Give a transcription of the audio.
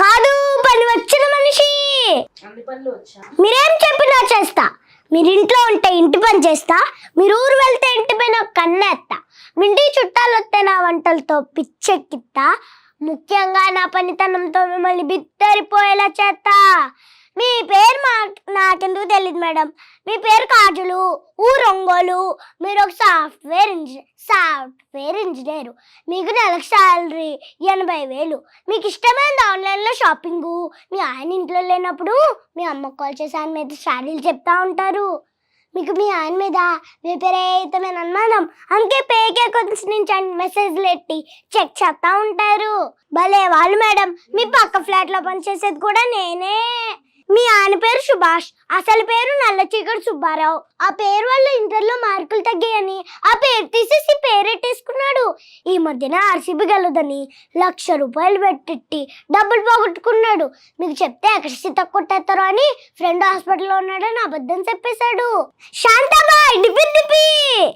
కాదు పని వచ్చిన మనిషి. మీరేం చెప్పినా చేస్తా. మీరు ఇంట్లో ఉంటే ఇంటి పని చేస్తా. మీరు ఊరు వెళ్తే ఇంటి పైన కన్నేస్తా మీ మిండి చుట్టాలు వస్తే నా వంటలతో పిచ్చెక్కిస్తా ముఖ్యంగా నా పనితనంతో మిమ్మల్ని బిత్తరిపోయేలా చేస్తా మీ పేరు ఎందుకు తెలియదు మేడం? మీ పేరు కాజులు ఊరు ఒంగోలు మీరు ఒక సాఫ్ట్వేర్ ఇంజనీర్ సాఫ్ట్వేర్ ఇంజనీర్. మీకు నెలకు శాలరీ ఎనభై వేలు. మీకు ఇష్టమైనది ఆన్లైన్లో షాపింగు. మీ ఆయన ఇంట్లో లేనప్పుడు మీ అమ్మ కాల్ చేసి ఆయన మీద శారీలు చెప్తా ఉంటారు. మీకు మీ ఆయన మీద విపరీతమైన అనుమానం. అందుకే పేకే కొంచెం నుంచి మెసేజ్లు ఎట్టి చెక్ చేస్తూ ఉంటారు. భలే వాళ్ళు మేడం. మీ పక్క ఫ్లాట్లో పనిచేసేది కూడా నేనే. మీ ఆయన పేరు సుభాష్. అసలు పేరు నల్ల చీకటి సుబ్బారావు. ఆ పేరు వల్ల ఇంటర్లో మార్కులు తగ్గాయని ఆ పేరు తీసేసి పేరెట్టేసుకున్నాడు. ఈ మధ్యన ఆర్సీబీ గెలదని లక్ష రూపాయలు పెట్టెట్టి డబ్బులు పోగొట్టుకున్నాడు. మీకు చెప్తే ఎక్కడ తక్కువ అని ఫ్రెండ్ హాస్పిటల్లో ఉన్నాడని అబద్ధం చెప్పేశాడు. Shantamma DP DP